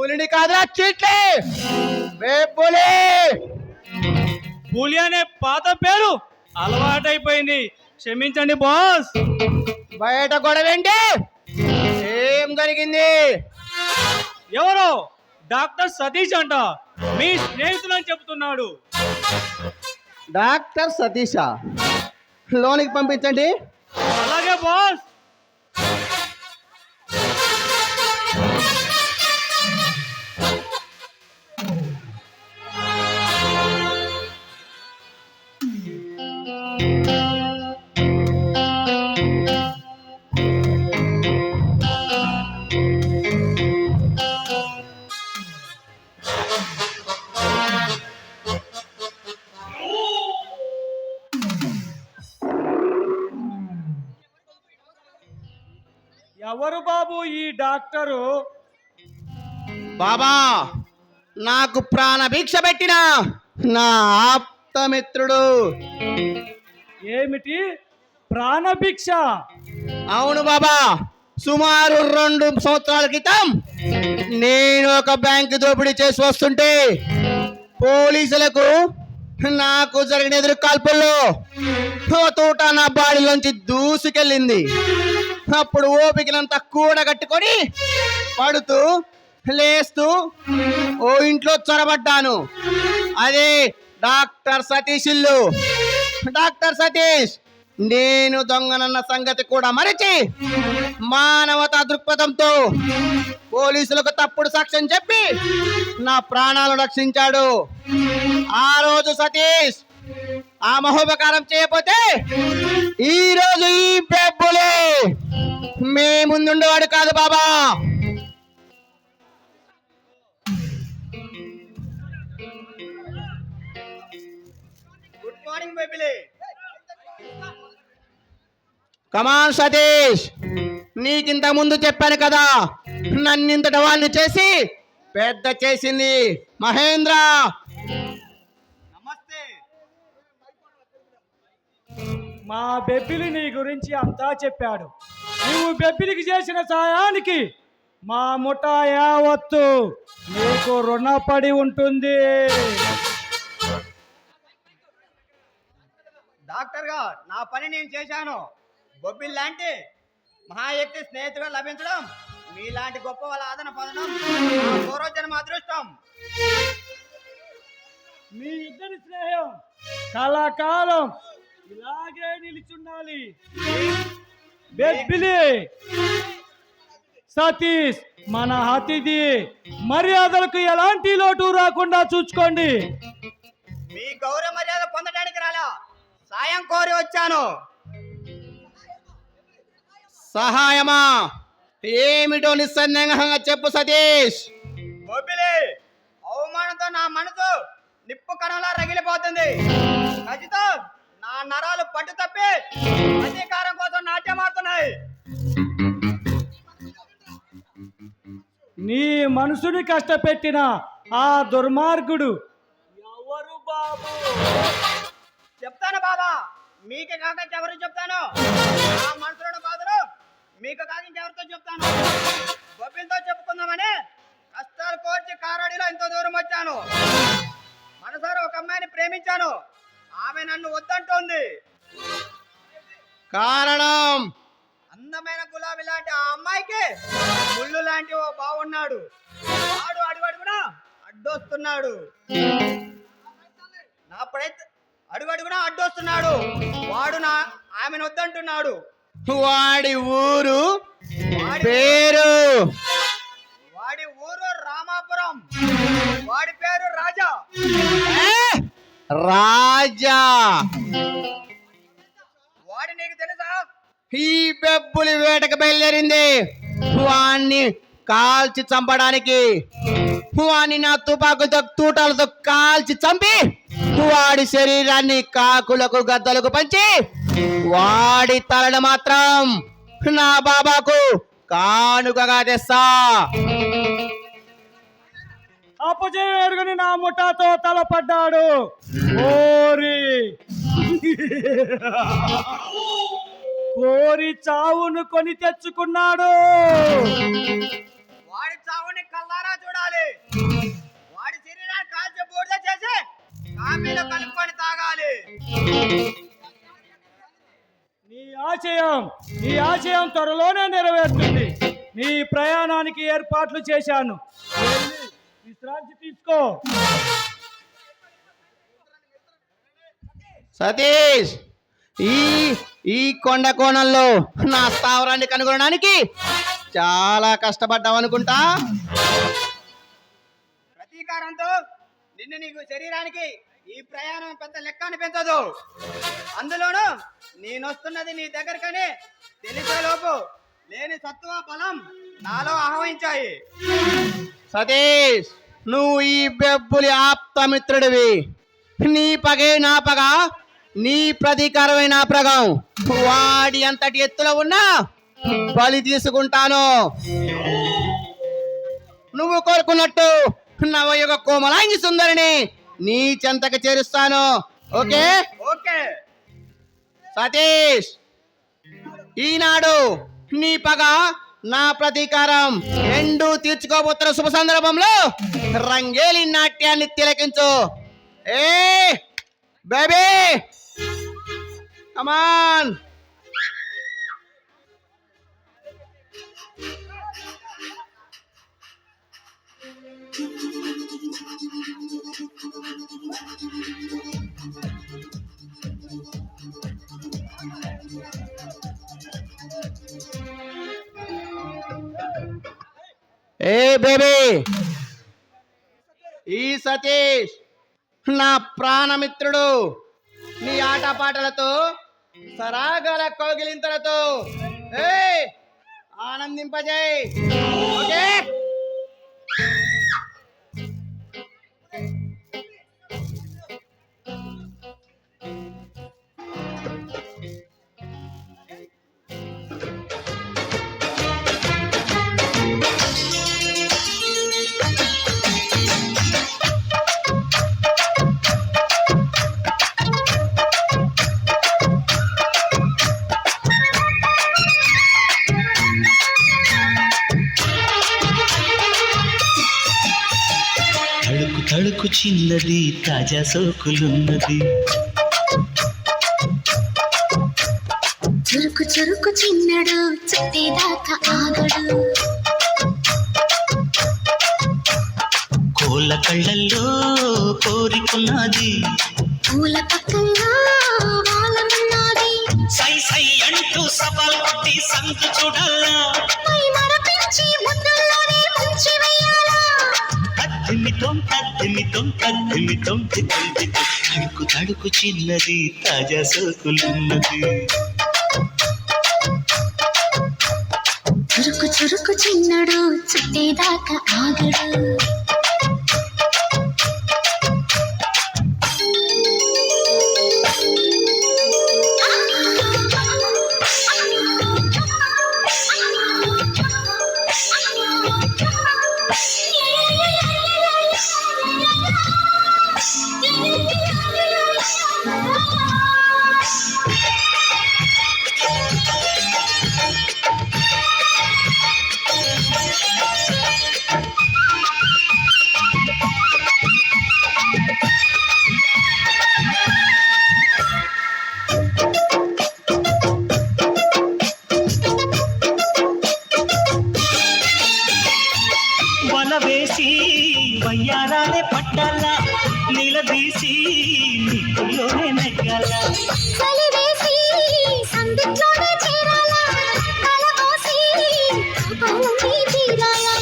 పులిని కాదురా చీట్లే! బేపులి పులి! అనే పాత పేరు అలవాటైపోయింది. క్షమించండి బాస్. బయట గొడవేంటి ఏం జరిగింది? ఎవరో? డాక్టర్ సతీష్ అంట. మీ స్నేహితులని చెబుతున్నాడు డాక్టర్ సతీష? లోనికి పంపించండి. అలాగే బాస్. డాక్టరు. బాబా నాకు ప్రాణ భిక్ష పెట్టిన నా ఆప్తమిత్రుడు. ఏమిటి? ప్రాణభిక్ష అవును బాబా సుమారు రెండు సంవత్సరాల క్రితం నేను ఒక బ్యాంకు దోపిడీ చేసి వస్తుంటే పోలీసులకు నాకు జరిగిన ఎదురు కాల్పుల్లో తూట నా బాడీలోంచి దూసుకెళ్ళింది. అప్పుడు ఓపికనంత కూడగట్టుకొని పడుతూ లేస్తూ ఓ ఇంట్లో చొరబడ్డాను. అదే డాక్టర్ సతీష్ ఇల్లు. డాక్టర్ సతీష్ నేను దొంగనన్న సంగతి కూడా మరిచి మానవతా దృక్పథంతో పోలీసులకు తప్పుడు సాక్ష్యం చెప్పి నా ప్రాణాలు రక్షించాడు. ఆ రోజు సతీష్ ఆ మహోపకారం చేయకపోతే ఈ రోజు ఈ పెబ్బులే మీ ముందుండేవాడు కాదు బాబా. Good morning బేబిలే. Come on Satish. నీకింత ముందు చెప్పాను కదా. నన్నింతట వాడిని చేసి పెద్ద చేసింది మహేంద్ర. మా బెబ్బిలి నీ గురించి అంతా చెప్పాడు. నువ్వు బెబ్బిలికి చేసిన సాయానికి మా ముఠ యావత్తు నీకు రుణపడి ఉంటుంది. డాక్టర్గా నా పని నేను చేశాను. బొబ్బిల్ లాంటి మహాయక్తి స్నేహితుడు లభించడం మీలాంటి గొప్ప వాళ్ళ ఆదరణ పొందడం పూర్వజన్మ అదృష్టం. మీ ఇద్దరి స్నేహం కళాకాలం ఇలాగే నిలిచుండాలి. బెబ్బిలి సతీష్ మన అతిథి మర్యాదలకు ఎలాంటి లోటు రాకుండా చూసుకోండి. మీ గౌరవ మర్యాద పొందడానికి రాలా? సాయం కోరి వచ్చాను. సహాయమా? ఏమిటో నిస్సందేహంగా చెప్పు సతీష్. గోపిలే అవమానంతో నా మనసు నిప్పు కణంలా రగిలిపోతుంది. ఖచ్చితం నా నరాలు పట్టు తప్పి అధికారం కోసం నాట్యమాడుతున్నాయి నీ మనసుని కష్టపెట్టిన ఆ దుర్మార్గుడు ఎవరు బాబు? చెప్తాను బాబా మీకు కాక ఎవరు చెప్తాను? నా మనసులోని బాధలు మీకు కాక ఇంకెవరితో చెప్తాను? గొప్పిలతో చెప్పుకుందామని కష్టాలు కోర్చి కారాడిలో ఇంత దూరం వచ్చాను. మనసారా ఒక అమ్మాయిని ప్రేమించాను. ఆమె నన్ను వద్దంటోంది. కారణం? అందమైన గులాబీ లాంటి ఆ అమ్మాయికి ముళ్ళు లాంటి ఓ బాగున్నాడు వాడు అడుగు అడుగునా అడ్డొస్తున్నాడు. నా ప్రయత్న అడుగు అడుగునా అడ్డొస్తున్నాడు. వాడు నా ఆమెను వద్దంటున్నాడు. వాడి ఊరు పేరు? వాడి ఊరు రామాపురం. వాడి పేరు రాజా. రాజా వాడి నీకు తెలుసా? ఈ బెబ్బులి వేటకు బయలుదేరింది. వాణ్ణి కాల్చి చంపడానికి. వాణ్ణి నా తుపాకులతో తూటాలతో కాల్చి చంపి వాడి శరీరాన్ని కాకులకు గద్దలకు పంచి వాడి తలను మాత్రం నా బాబాకు కానుకగా తెస్తా. అపజయని నా ముఠాతో తలపడ్డాడు. కోరి. కోరి చావును కొని తెచ్చుకున్నాడు. వాడి చావుని కల్లారా చూడాలి. వాడి శరీరాన్ని కాల్చి బూడిద చేసి కామీలో కలుపుకొని తాగాలి. నీ ఆశయం నీ ఆశయం త్వరలోనే నెరవేరుతుంది. నీ ప్రయాణానికి ఏర్పాట్లు చేశాను. విశ్రాంతి తీసుకో. సతీష్ ఈ ఈ కొండ కోణంలో నా స్థావరాన్ని కనుగొనడానికి చాలా కష్టపడ్డావు అనుకుంటా? ప్రతీకారంతో నిన్ను నీకు శరీరానికి ఈ ప్రయాణం పెద్ద లెక్క అనిపించదు. అందులోను నేనొస్తున్నది నీ దగ్గరకని తెలిసేలోపు లేని సత్వ బలం నాలో ఆహ్వానించాయి. సతీష్ నువ్వు ఈ బెబ్బులి ఆప్తమిత్రుడివి. నీ పగే నా పగ నీ ప్రతీకారమే నా ప్రగం. వాడి అంతటి ఎత్తులో ఉన్నా బలి తీసుకుంటాను. నువ్వు కోరుకున్నట్టు నవయుగ కోమలాంగి సుందరిని నీ చెంతకు చేరుస్తాను. ఓకే? ఓకే. సతీష్ ఈనాడు నీ పగ నా ప్రతీకారం. రెండు తీర్చుకోబోతున్న శుభ సందర్భంలో రంగేలి నాట్యాన్ని తిలకించు. Hey baby come on hey baby! ఈ సతీష్ నా ప్రాణమిత్రుడు. నీ ఆటపాటలతో సరాగల కోగిలింతలతో. ఏ ఆనందింపజేయ్. ఓకే? తడుకు తడుకు చిన్నది తాజా సోకులున్నది. చురుకు చురుకు చిన్నడు చుట్టేదాకా ఆగడు. కోళ్ళ కళ్ళల్లో కోరికున్నది. పూల అద్దిమితం అద్దిమితం చిత్తం తడుకు తడుకు చిన్నది తాజా సోకులున్నది చురుకు చురుకు చిన్నడు చుట్టేదాకా ఆగడు. వేసి వయ్యారాలే పట్టాలా నిలదీసి నీకులోనే నెగ్గాల. చలివేసి సందిట్లోనే చేరాలా కలబోసి కాపాలని తీరాలా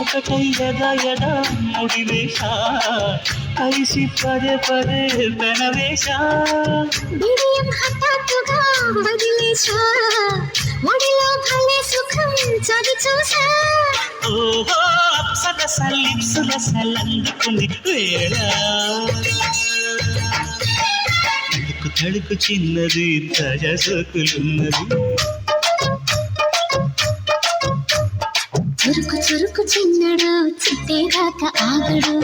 ఒకటై ఎద ఎద ముడివేష కలిసి పదే పదే పెనవేష. బిడియం హఠాత్తుగా వదిలేశా ఒడిలో భలే సుఖం చవి చూసా ఓహో అప్సరస లిప్సుల వేళ. తడుకు తడుకు చిన్నది తాజా చురుకు చురుకు చిన్నడు చిట్టేదాకా ఆగడు.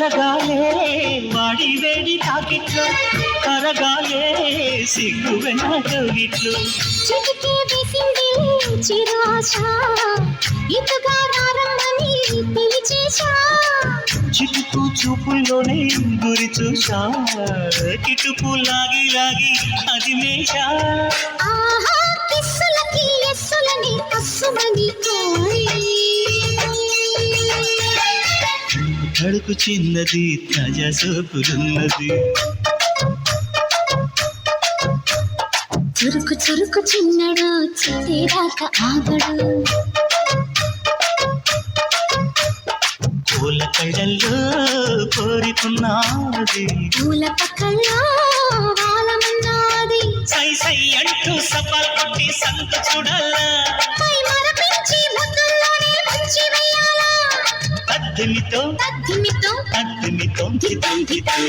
వెలగాలే వాడి వేడి తాకిట్లు. కరగాలే సిగ్గు వెనకగిట్లు చిటికే వేసింది చిరాశ ఇటుగా రారమ్మని పిలిచేశా. చిటుకు చూపుల్లోనే గురి చూశా. కిటుకు లాగి లాగి అది మేషా ఆహా కిస్సులకి ఎస్సులని కోరి కడుకు చిన్నది తాజా సోపులున్నది. చురుకు చురుకు చిన్నడు చిట్టేదాకా ఆగడు. పూల కళ్ళల్లో కోరుకున్నది. పూల పక్కల్లో వాలమన్నది సై సై అంటూ సవాల్ కొట్టి సంత చూడాలా. మరపించి ముద్దుల్లోనే ముంచి వెయ్యాలా అద్దెమితో తద్దిమితో అద్దెమితో హితం హితం